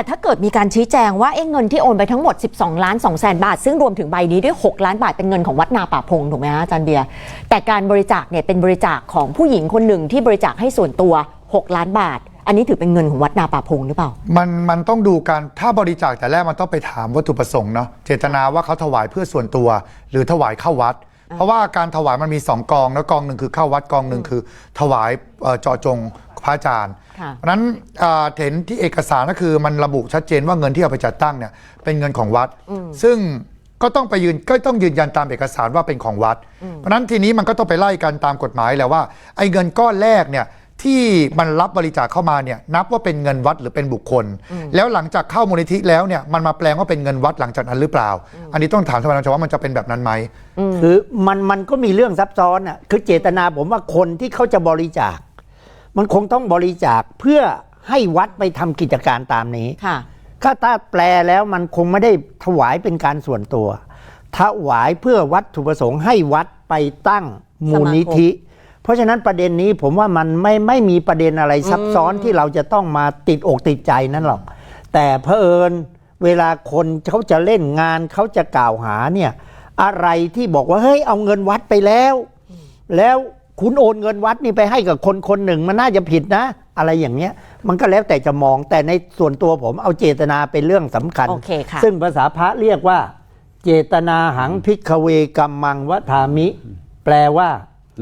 แต่ถ้าเกิดมีการชี้แจงว่าเอ๊ะเงินที่โอนไปทั้งหมด 12 ล้าน2แสนบาท ซึ่งรวมถึงใบนี้ด้วย 6 ล้านบาทเป็นเงินของวัดนาป่าพงถูกไหมฮะอาจารย์เบียร์แต่การบริจาคเนี่ยเป็นบริจาคของผู้หญิงคนหนึ่งที่บริจาคให้ส่วนตัว 6 ล้านบาท อันนี้ถือเป็นเงินของวัดนาป่าพงหรือเปล่า มันมันต้องดูการถ้าบริจาคแต่แรกมันต้องไปถามวัตถุประสงค์เนาะเจตนาว่าเขาถวายเพื่อส่วนตัว หรือถวายเข้าวัด เพราะว่าการถวายมันมีสองกองแล้วกองหนึ่งคือเข้าวัดกองหนึ่งคือ ถวายเอ่อเจาะจง พระอาจารย์ค่ะเพราะฉะนั้นอ่าเห็นที่เอกสารก็คือมันระบุชัดเจนว่าเงินที่เอาไปจัดตั้งเนี่ยเป็นเงินของวัด ซึ่งก็ต้องไปยืนก็ต้องยืนยันตามเอกสารว่าเป็นของวัด เพราะฉะนั้นทีนี้มันก็ต้องไปไล่กันตามกฎหมายแหละว่าไอ้เงินก้อนแรกเนี่ยที่มันรับบริจาคเข้ามาเนี่ยนับว่าเป็นเงินวัดหรือเป็นบุคคล แล้วหลังจากเข้ามูลนิธิแล้วเนี่ยมันมาแปลงว่าเป็นเงินวัดหลังจากนั้นหรือเปล่า อันนี้ต้องถามสภานักว่ามันจะเป็นแบบนั้นไหมคือมันมันก็มีเรื่องซับซ้อนอะคือเจตนาผมว่าคนที่เขาจะบริจาค มันคงต้องบริจาคเพื่อให้วัดไปทำกิจการตามนี้ ค่ะถ้าถ้าแปลแล้วมันคงไม่ได้ถวายเป็นการส่วนตัว ถวายเพื่อวัตถุประสงค์ให้วัดไปตั้งมูลนิธิ เพราะฉะนั้นประเด็นนี้ผมว่ามันไม่ไม่มีประเด็นอะไรซับซ้อนที่เราจะต้องมาติดอกติดใจนั่นหรอก แต่เพอเอิญเวลาคนเขาจะเล่นงานเขาจะกล่าวหาเนี่ยอะไรที่บอกว่าเฮ้ยเอาเงินวัดไปแล้ว แล้ว คุณโอนเงินวัดนี่ไปให้กับคนคนหนึ่งมันน่าจะผิดนะ อะไรอย่างเงี้ย มันก็แล้วแต่จะมองแต่ในส่วนตัวผมเอาเจตนาเป็นเรื่องสำคัญ โอเคค่ะ ซึ่งภาษาพระเรียกว่า เจตนาหังพิกเวกัมมังวทามิ แปลว่า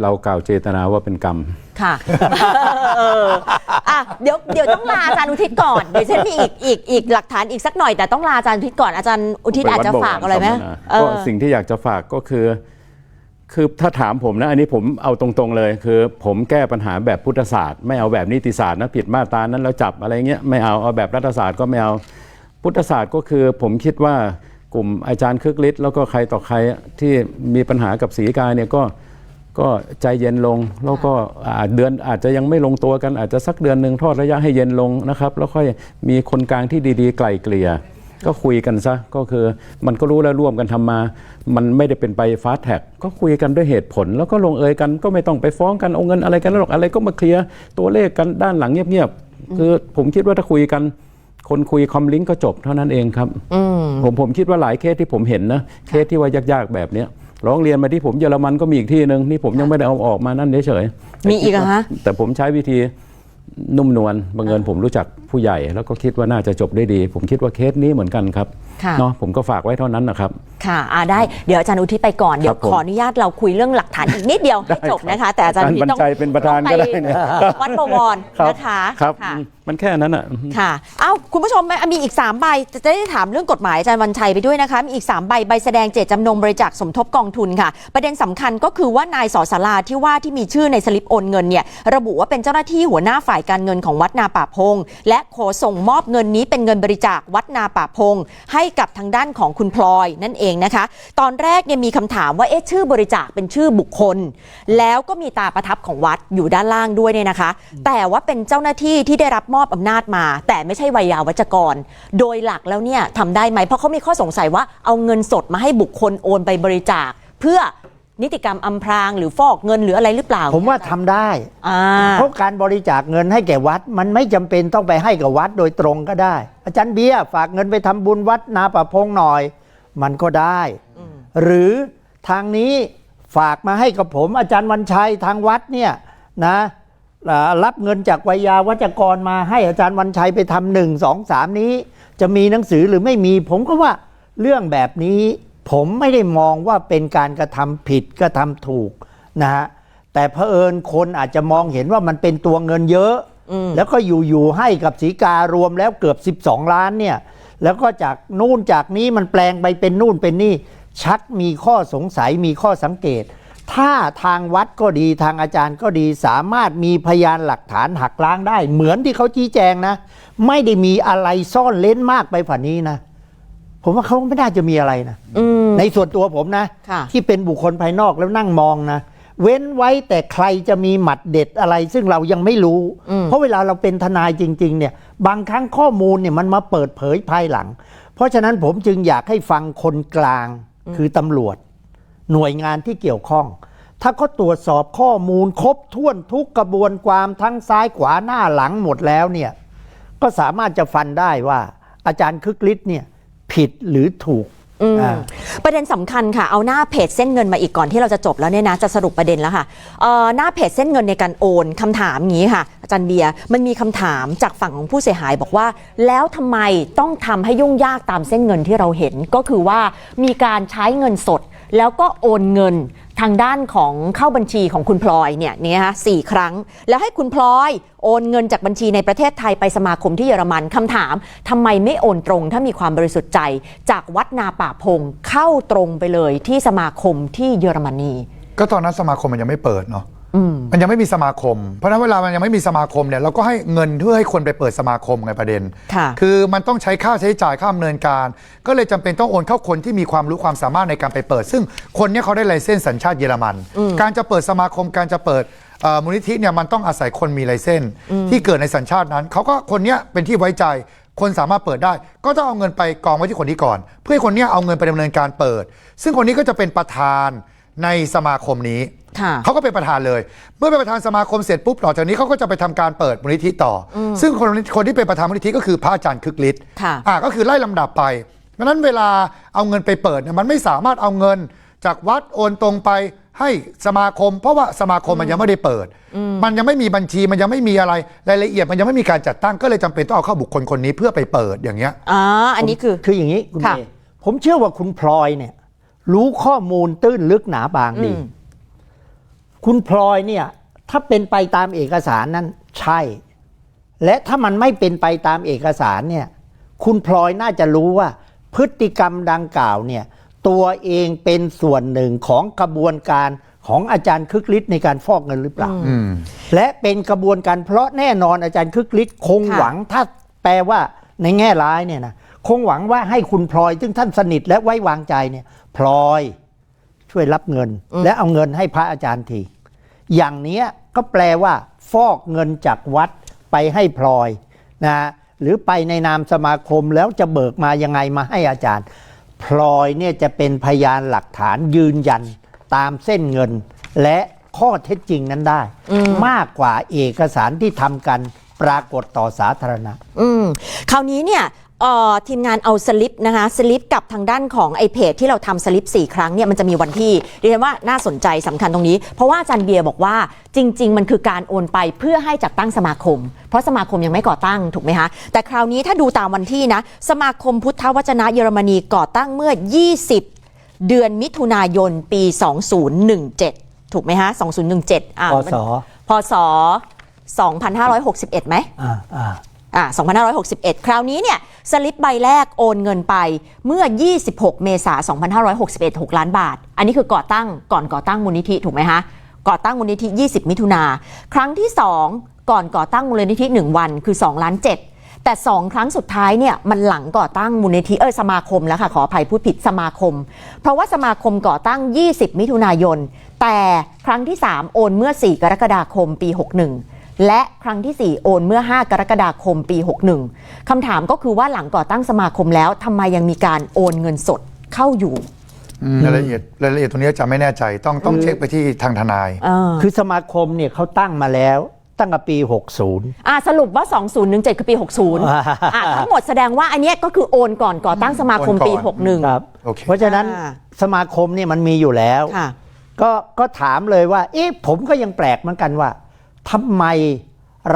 เรากล่าวเจตนาว่าเป็นกรรม ค่ะ เอออะเดี๋ยวเดี๋ยวต้องลาอาจารย์อุทิศก่อนเดี๋ยวฉันมีอีกอีกอีกหลักฐานอีกสักหน่อยแต่ต้องลาอาจารย์อุทิศก่อนอาจารย์อุทิศอาจจะฝากอะไรไหมปวัดบวรสัมมนาเอก็อ สิ่งที่อยากจะฝากก็คือ คือถ้าถามผมนะอันนี้ผมเอาตรงๆเลย คือผมแก้ปัญหาแบบพุทธศาสตร์ไม่เอาแบบนิติศาสตร์นะผิดมาตรานั้นแล้วจับอะไรเงี้ยไม่เอาเอาแบบรัฐศาสตร์ก็ไม่เอาพุทธศาสตร์ก็คือผมคิดว่ากลุ่มอาจารย์คึกฤทธิ์แล้วก็ใครต่อใครที่มีปัญหากับศีกาเนี่ยก็ก็ใจเย็นลงแล้วก็เดือนอาจจะยังไม่ลงตัวกันอาจจะสักเดือนหนึ่งทอดระยะให้เย็นลงนะครับ แล้วค่อยมีคนกลางที่ดีๆ ไกล่เกลี่ย ก็คุยกันซะก็คือมันก็รู้แล้วร่วมกันทำมา มันไม่ได้เป็นไปฟาสแท็กก็คุยกันด้วยเหตุผล แล้วก็ลงเอยกันก็ไม่ต้องไปฟ้องกันเอาเงินอะไรกันแล้วหรอกอะไรก็มาเคลียร์ตัวเลขกันด้านหลังเงียบๆคือผมคิดว่าถ้าคุยกันคนคุยคอมลิงก์ก็จบเท่านั้นเองครับผมผมคิดว่าหลายเคสที่ผมเห็นนะเคสที่ว่ายากๆแบบเนี้ยร้องเรียนมาที่ผมเยอรมันก็มีอีกที่หนึ่งนี่ผมยังไม่ได้เอาออกมานั่นเฉยๆมีอีกเหรอฮะแต่ผมใช้วิธีนุ่มนวลบังเอิญผมรู้จัก ผู้ใหญ่ แล้วก็คิดว่าน่าจะจบได้ดี ผมคิดว่าเคสนี้เหมือนกันครับ เนาะผมก็ฝากไว้เท่านั้นนะครับ ค่ะอ่าได้เดี๋ยวอาจารย์อุทิศไปก่อน เดี๋ยวครับผมขออนุญาตเราคุยเรื่องหลักฐานอีกนิดเดียวให้จบนะคะ แต่อาจารย์อุทิศต้องอาจารย์บรรจัยเป็นประธานต้องก็ได้เนี่ยวัดบวรนะคะครับค่ะมันแค่นั้นอะค่ะเอ้าคุณผู้ชมมีอีก3ใบจะได้ถามเรื่องกฎหมายอาจารย์วันชัยไปด้วยนะคะมีอีก3ใบใบแสดงเจตจำนงบริจาคสมทบกองทุนค่ะ ประเด็นสำคัญก็คือว่านายสอสาราที่ว่าที่มีชื่อในสลิปโอนเงินเนี่ยระบุว่าเป็นเจ้าหน้าที่หัวหน้าฝ่ายการเงินของวัดนาป่าพง และขอส่งมอบเงินนี้เป็นเงินบริจาควัดนาป่าพง ให้กับทางด้านของคุณพลอยนั่นเองนะคะ ตอนแรกเนี่ยมีคำถามว่าเอ๊ะชื่อบริจาคเป็นชื่อบุคคล แล้วก็มีตาประทับของวัดอยู่ด้านล่างด้วยเนี่ยนะคะ แต่ว่าเป็นเจ้าหน้าที่ที่ได้รับมอบอำนาจมา แต่ไม่ใช่วัยยาวัจกร โดยหลักแล้วเนี่ยทำได้ไหมเพราะเขามีข้อสงสัยว่าเอาเงินสดมาให้บุคคลโอนไปบริจาค เพื่อ นิติกรรมอำพรางหรือฟอกเงินหรืออะไรหรือเปล่าผมว่าทำได้อ่าเพราะการบริจาคเงินให้แก่วัด มันไม่จำเป็นต้องไปให้กับวัดโดยตรงก็ได้ อาจารย์เบียร์ฝากเงินไปทำบุญวัดนาประพงหน่อย มันก็ได้หรือทางนี้ฝากมาให้กับผม อาจารย์วันชัยทางวัดเนี่ยนะอ่ารับเงินจากวิยาวัจกรมาให้อาจารย์วันชัยไปทำหนึ่งสองสามนี้ จะมีหนังสือหรือไม่มี ผมก็ว่าเรื่องแบบนี้ ผมไม่ได้มองว่าเป็นการกระทำผิดกระทำถูกนะฮะแต่เผอิญคนอาจจะมองเห็นว่ามันเป็นตัวเงินเยอะ แล้วก็อยู่ๆให้กับสีการวมแล้วเกือบ 12 ล้านเนี่ยแล้วก็จากนู่นจากนี้มันแปลงไปเป็นนู่นเป็นนี่ ชักมีข้อสงสัยมีข้อสังเกต ถ้าทางวัดก็ดีทางอาจารย์ก็ดีสามารถมีพยานหลักฐานหักล้างได้ เหมือนที่เขาชี้แจงนะ ไม่ได้มีอะไรซ่อนเล้นมากไปผ่านี้นะ ผมว่าเขาไม่น่าจะมีอะไรนะอืมในส่วนตัวผมนะค่ะที่เป็นบุคคลภายนอกแล้วนั่งมองนะ เว้นไว้แต่ใครจะมีหมัดเด็ดอะไร ซึ่งเรายังไม่รู้ เพราะเวลาเราเป็นทนายจริง ๆ เนี่ย บางครั้งข้อมูลเนี่ยมันมาเปิดเผยภายหลัง เพราะฉะนั้นผมจึงอยากให้ฟังคนกลางคือตำรวจ หน่วยงานที่เกี่ยวข้อง ถ้าเขาตรวจสอบข้อมูลครบถ้วนทุกกระบวนความทั้งซ้ายขวาหน้าหลังหมดแล้วเนี่ย ก็สามารถจะฟันได้ว่า อาจารย์คึกฤทธิ์เนี่ย ผิดหรือถูกอืมอ่า ประเด็นสำคัญค่ะ เอาหน้าเพจเส้นเงินมาอีกก่อนที่เราจะจบแล้วเนี่ยนะ จะสรุปประเด็นแล้วค่ะเอ่อหน้าเพจเส้นเงินในการโอนคำถามอย่างนี้ค่ะ อาจารย์เบียร์มันมีคำถามจากฝั่งของผู้เสียหายบอกว่า แล้วทำไมต้องทำให้ยุ่งยากตามเส้นเงินที่เราเห็นก็คือว่ามีการใช้เงินสด แล้วก็โอนเงิน ทางด้านของเข้าบัญชีของคุณพลอยเนี่ยนี่ฮะสี่ครั้ง แล้วให้คุณพลอยโอนเงินจากบัญชีในประเทศไทยไปสมาคมที่เยอรมันคำถามทำไมไม่โอนตรงถ้ามีความบริสุทธิ์ใจ จากวัดนาป่าพงเข้าตรงไปเลยที่สมาคมที่เยอรมนี ก็ตอนนั้นสมาคมมันยังไม่เปิดเนาะ มันยังไม่มีสมาคม เพราะฉะนั้นเวลามันยังไม่มีสมาคมเนี่ยเราก็ให้เงินเพื่อให้คนไปเปิดสมาคมไงประเด็นค่ะคือมันต้องใช้ค่าใช้จ่ายค่าดำเนินการ ก็เลยจำเป็นต้องโอนเข้าคนที่มีความรู้ความสามารถในการไปเปิด ซึ่งคนเนี้เขาได้ไลเซนส์สัญชาติเยอรมัน การจะเปิดสมาคมการจะเปิดเอ่อมูลนิธิเนี่ยมันต้องอาศัยคนมีไลเซนส์ที่เกิดในสัญชาตินั้นเขาก็คนเนี้ยเป็นที่ไว้ใจคนสามารถเปิดได้ ก็ต้องเอาเงินไปกองไว้ที่คนนี้ก่อน เพื่อให้คนเนี้ยเอาเงินไปดำเนินการเปิด ซึ่งคนนี้ก็จะเป็นประธาน ในสมาคมนี้ ค่ะ เขาก็เป็นประธานเลย เมื่อเป็นประธานสมาคมเสร็จปุ๊บต่อจากนี้เขาก็จะไปทำการเปิดมูลนิธิต่ออซึ่งคนคนที่เป็นประธานมูลนิธิก็คือพระอาจารย์คึกฤทธิ์ค่ะ อ่าก็คือไล่ลำดับไปเพราะฉะนั้นเวลาเอาเงินไปเปิดเนี่ยมันไม่สามารถเอาเงินจากวัดโอนตรงไปให้สมาคม เพราะว่าสมาคมมันยังไม่ได้เปิด มันยังไม่มีบัญชีมันยังไม่มีอะไรรายละเอียด มันยังไม่มีการจัดตั้งก็เลยจำเป็นต้องเอาเข้าบุคคลคนนี้เพื่อไปเปิดอย่างเงี้ย อ่าอันนี้คือ คืออย่างนี้คุณค่ะ เมย์ผมเชื่อว่าคุณพลอยเนี่ย รู้ข้อมูลตื้นลึกหนาบางดีอืมคุณพลอยเนี่ย ถ้าเป็นไปตามเอกสารนั้นใช่ และถ้ามันไม่เป็นไปตามเอกสารเนี่ย คุณพลอยน่าจะรู้ว่า พฤติกรรมดังกล่าวเนี่ย ตัวเองเป็นส่วนหนึ่งของกระบวนการของอาจารย์คึกฤทธิ์ในการฟอกเงินหรือเปล่าอืมและเป็นกระบวนการเพราะแน่นอนอาจารย์คึกฤทธิ์คงค่ะหวังถ้าแปลว่าในแง่ร้ายเนี่ยนะคงหวังว่าให้คุณพลอยซึ่งท่านสนิทและไว้วางใจเนี่ย พลอยช่วยรับเงิน และเอาเงินให้พระอาจารย์ที อย่างเนี้ยก็แปลว่า ฟอกเงินจากวัดไปให้พลอยนะหรือไปในนามสมาคมแล้วจะเบิกมายังไงมาให้อาจารย์ พลอยเนี่ยจะเป็นพยานหลักฐานยืนยันตามเส้นเงิน และข้อเท็จจริงนั้นได้ มากกว่าเอกสารที่ทำกันปรากฏต่อสาธารณะ อืม คราวนี้เนี่ย เอ่อทีมงานเอาสลิปนะคะสลิปกับทางด้านของไอเพจที่เราทำสลิป 4 ครั้งเนี่ยมันจะมีวันที่ดิฉันว่าน่าสนใจสำคัญตรงนี้ เพราะว่าอาจารย์เบียร์บอกว่าจริง ๆ มันคือการโอนไปเพื่อให้จัดตั้งสมาคม เพราะสมาคมยังไม่ก่อตั้งถูกไหมคะ แต่คราวนี้ถ้าดูตามวันที่นะ สมาคมพุทธวจนะเยอรมนีก่อตั้งเมื่อ 20 เดือนมิถุนายนปี 2017 ถูกไหมฮะ2017อ่าพศ พศ 2561ไหม อ่าอ่า อ่า2561 คราวนี้เนี่ยสลิปใบแรกโอนเงินไปเมื่อ 26 เมษายน2561 6 ล้านบาท อันนี้คือก่อตั้งก่อนก่อตั้งมูลนิธิถูกไหมฮะก่อตั้งมูลนิธิ 20 มิถุนา ครั้งที่ 2 ก่อนก่อตั้งมูลนิธิ 1 วันคือ2ล้าน7แต่ 2 ครั้งสุดท้ายเนี่ยมันหลังก่อตั้งมูลนิธิเออสมาคมแล้วค่ะขออภัยพูดผิดสมาคม เพราะว่าสมาคมก่อตั้ง 20 มิถุนายน แต่ครั้งที่ 3 โอนเมื่อ 4 กรกฎาคมปี 61 และครั้งที่ 4 โอนเมื่อ 5 กรกฎาคมปี 61 คำถามก็คือว่าหลังก่อตั้งสมาคมแล้วทำไมยังมีการโอนเงินสดเข้าอยู่รายละเอียดรายละเอียดตรงนี้จะไม่แน่ใจต้องต้องเช็คไปที่ทางทนาย เออคือสมาคมเนี่ยเขาตั้งมาแล้ว ตั้งแต่ปี 60 อ่าสรุปว่า 2017 คือปี 60อ่าทั้งหมดแสดงว่าอันเนี้ยก็คือโอนก่อนก่อตั้งสมาคมปี โอนก่อน 61 ครับ โอเค เพราะฉะนั้นอ่า สมาคมเนี่ยมันมีอยู่แล้ว ค่ะ ก็ก็ถามเลยว่า เอ๊ะผมก็ยังแปลกเหมือนกันว่า ทำไม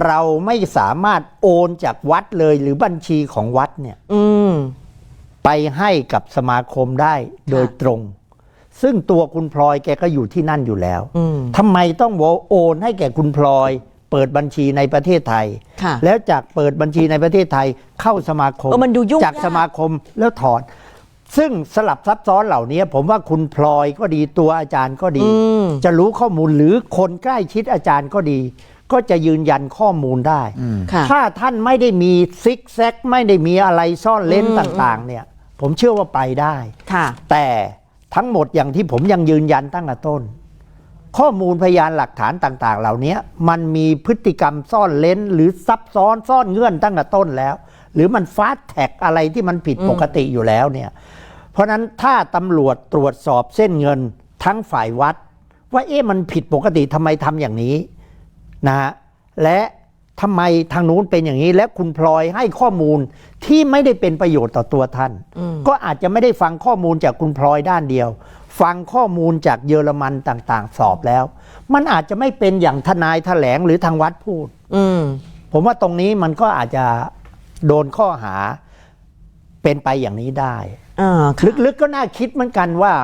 เราไม่สามารถโอนจากวัดเลยหรือบัญชีของวัดเนี่ยอืม ไปให้กับสมาคมได้โดยตรง ซึ่งตัวคุณพลอยแกก็อยู่ที่นั่นอยู่แล้วอืม ทำไมต้องโอนให้แก่คุณพลอย เปิดบัญชีในประเทศไทย ค่ะ แล้วจากเปิดบัญชีในประเทศไทยเข้าสมาคมเออมันดูยุ่งจากยาก สมาคมแล้วถอน ซึ่งสลับซับซ้อนเหล่านี้ผมว่าคุณพลอยก็ดีตัวอาจารย์ก็ดีอืมจะรู้ข้อมูลหรือคนใกล้ชิดอาจารย์ก็ดี ก็จะยืนยันข้อมูลได้ค่ะถ้าท่านไม่ได้มีซิกแซกไม่ได้มีอะไรซ่อนเล้นต่าง ๆ เนี่ย ผมเชื่อว่าไปได้ค่ะแต่ทั้งหมดอย่างที่ผมยังยืนยันตั้งแต่ต้น ข้อมูลพยานหลักฐานต่าง ๆ เหล่านี้มันมีพฤติกรรมซ่อนเล้น หรือซับซ้อนซ่อนเงื่อนตั้งแต่ต้นแล้ว หรือมันฟาสแท็กอะไรที่มันผิดปกติอยู่แล้วเนี่ย เพราะฉะนั้นถ้าตำรวจตรวจสอบเส้นเงินทั้งฝ่ายวัด ว่าเอ๊ะมันผิดปกติทำไมทำอย่างนี้นะฮะและทำไมทางนู้นเป็นอย่างนี้ และคุณพลอยให้ข้อมูลที่ไม่ได้เป็นประโยชน์ต่อตัวท่าน ก็อาจจะไม่ได้ฟังข้อมูลจากคุณพลอยด้านเดียว ฟังข้อมูลจากเยอรมันต่างๆ สอบแล้ว มันอาจจะไม่เป็นอย่างทนายแถลงหรือทางวัดพูดอืมผมว่าตรงนี้มันก็อาจจะโดนข้อหาเป็นไปอย่างนี้ได้อ่าค่ะ ลึกๆก็น่าคิดเหมือนกันว่า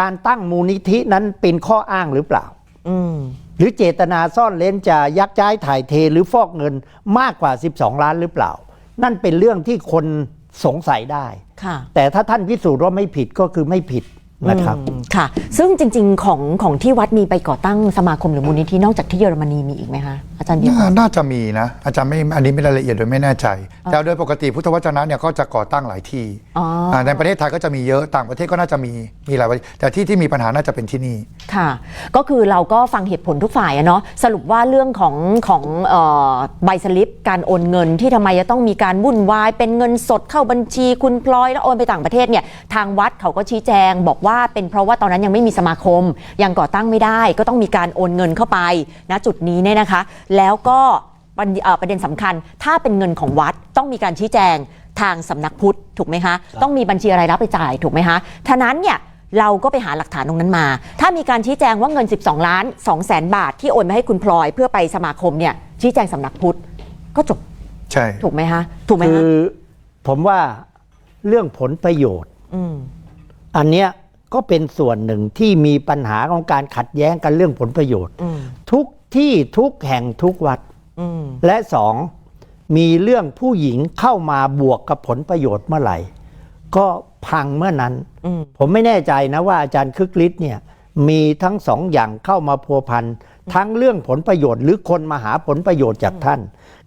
การตั้งมูลนิธินั้นเป็นข้ออ้างหรือเปล่าอืมหรือเจตนาซ่อนเล้นจะยักย้ายถ่ายเทหรือฟอกเงินมากกว่า 12 ล้านหรือเปล่า นั่นเป็นเรื่องที่คนสงสัยได้ค่ะแต่ถ้าท่านพิสูจน์ว่าไม่ผิดก็คือไม่ผิด นะครับอืมค่ะ ซึ่งจริง ๆ ของของที่วัดมีไปก่อตั้งสมาคมหรือมูลนิธินอกจากที่เยอรมนีมีอีกไหมคะอาจารย์เบียร์ น่าน่าจะมีนะ อาจารย์ไม่อันนี้ไม่รายละเอียดโดยไม่แน่ใจ แต่โดยปกติพุทธวจนะเนี่ยก็จะก่อตั้งหลายที่อ๋ออ่าในประเทศไทยก็จะมีเยอะต่างประเทศก็น่าจะมีมีหลายประเทศแต่ที่ที่มีปัญหาน่าจะเป็นที่นี่ค่ะ ก็คือเราก็ฟังเหตุผลทุกฝ่ายอะเนาะสรุปว่าเรื่องของของเอ่อใบสลิปการโอนเงินที่ทำไมจะต้องมีการวุ่นวายเป็นเงินสดเข้าบัญชีคุณพลอยแล้วโอนไปต่างประเทศเนี่ยทางวัดเขาก็ชี้แจงบอกว่าเป็นเพราะว่าตอนนั้นยังไม่มีสมาคม ยังก่อตั้งไม่ได้ ก็ต้องมีการโอนเงินเข้าไปณจุดนี้เนี่ยนะคะ แล้วก็ประเด็นเอ่อประเด็นสำคัญ ถ้าเป็นเงินของวัดต้องมีการชี้แจงทางสำนักพุทธถูกไหมคะ ต้องมีบัญชีรายรับไปจ่ายถูกไหมคะท่านั้นเนี่ยเราก็ไปหาหลักฐานตรงนั้นมา ถ้ามีการชี้แจงว่าเงิน 12 ล้าน2แสนบาทที่โอนมาให้คุณพลอยเพื่อไปสมาคมเนี่ยชี้แจงสำนักพุทธก็จบ ใช่ ถูกไหมคะถูกไหมคืคะอผมว่าเรื่องผลประโยชน์มอันเนี้ย ก็เป็นส่วนหนึ่งที่มีปัญหาของการขัดแย้งกันเรื่องผลประโยชน์อืมทุกที่ทุกแห่งทุกวัดอืมและสองมีเรื่องผู้หญิงเข้ามาบวกกับผลประโยชน์เมื่อไหร่ ก็พังเมื่อนั้นอืมผมไม่แน่ใจนะว่าอาจารย์คึกฤทธิ์เนี่ย มีทั้งสองอย่างเข้ามาพัวพันทั้งเรื่องผลประโยชน์ หรือคนมาหาผลประโยชน์จากท่าน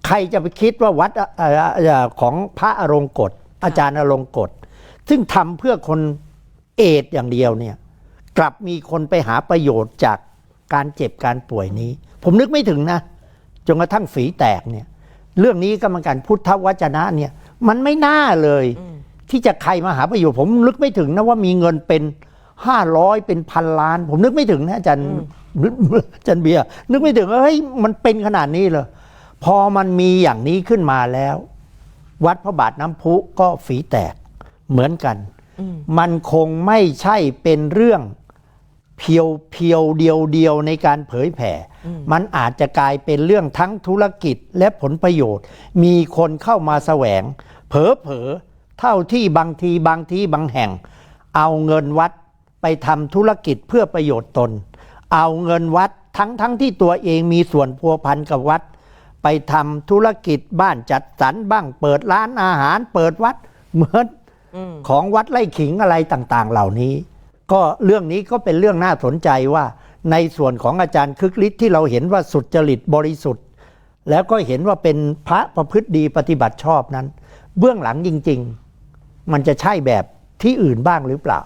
ใครจะไปคิดว่าวัดเอ่อเอ่อของพระอรงกฎอาจารย์อรงกฎซึ่งทำเพื่อคน เอดส์อย่างเดียวเนี่ยกลับมีคนไปหาประโยชน์จากการเจ็บการป่วยนี้ ผมนึกไม่ถึงนะจนกระทั่งฝีแตกเนี่ยเรื่องนี้กรรมการพุทธวจนะเนี่ยมันไม่น่าเลย ที่จะใครมาหาประโยชน์ ผมนึกไม่ถึงนะว่ามีเงินเป็นห้าร้อยเป็นพันล้าน ผมนึกไม่ถึงนะอาจารย์อาจารย์เบียร์นึกไม่ถึงว่าเฮ้ยมันเป็นขนาดนี้เลยพอมันมีอย่างนี้ขึ้นมาแล้ว วัดพระบาทน้ำพุก็ฝีแตกเหมือนกัน มันคงไม่ใช่เป็นเรื่องเพียวเพียวเดียวเดียวในการเผยแผ่ มันอาจจะกลายเป็นเรื่องทั้งธุรกิจและผลประโยชน์ มีคนเข้ามาแสวง เผลอเผลอๆเท่าที่บางทีบางที่บางแห่ง เอาเงินวัดไปทำธุรกิจเพื่อประโยชน์ตน เอาเงินวัดทั้งทั้งที่ตัวเองมีส่วนพัวพันกับวัด ไปทำธุรกิจบ้านจัดสรรบ้าง เปิดร้านอาหาร เปิดวัดเหมือน ของวัดไร่ขิงอะไรต่างๆ เหล่านี้ ก็เรื่องนี้ก็เป็นเรื่องน่าสนใจว่า ในส่วนของอาจารย์คึกฤทธิ์ที่เราเห็นว่าสุจริตบริสุทธิ์ แล้วก็เห็นว่าเป็นพระประพฤติดีปฏิบัติชอบนั้น เบื้องหลังจริง ๆ มันจะใช่แบบที่อื่นบ้างหรือเปล่า